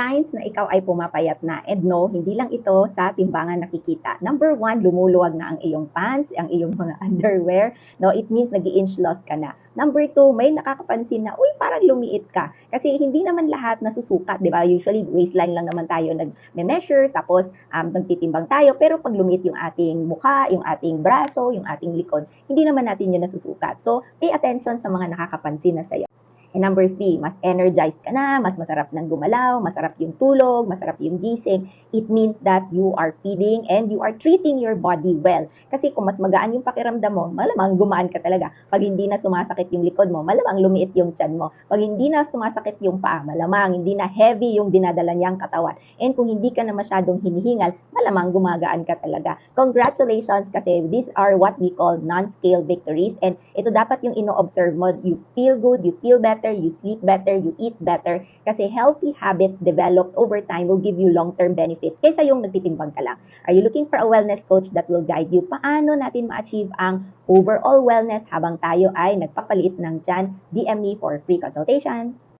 signs na ikaw ay pumapayat na. And no, hindi lang ito sa timbangan nakikita. Number one, lumuluwag na ang iyong pants, ang iyong mga underwear. No, it means nag inch loss ka na. Number two, may nakakapansin na, uy, parang lumiit ka. Kasi hindi naman lahat nasusukat, di ba? Usually, waistline lang naman tayo nag-measure, tapos um, nagtitimbang tayo. Pero pag lumiit yung ating mukha, yung ating braso, yung ating likod, hindi naman natin yun nasusukat. So, pay attention sa mga nakakapansin na sa'yo. And number three, mas energized ka na, mas masarap ng gumalaw, masarap yung tulog, masarap yung gising. It means that you are feeding and you are treating your body well. Kasi kung mas magaan yung pakiramdam mo, malamang gumaan ka talaga. Pag hindi na sumasakit yung likod mo, malamang lumiit yung tiyan mo. Pag hindi na sumasakit yung paa, malamang hindi na heavy yung dinadala niyang katawan. And kung hindi ka na masyadong hinihingal, malamang gumagaan ka talaga. Congratulations kasi these are what we call non-scale victories. And ito dapat yung ino-observe mo. You feel good, you feel better, better, you sleep better, you eat better. Kasi healthy habits developed over time will give you long-term benefits kaysa yung nagtitimbang ka lang. Are you looking for a wellness coach that will guide you paano natin ma-achieve ang overall wellness habang tayo ay nagpapalit ng tiyan? DM me for free consultation.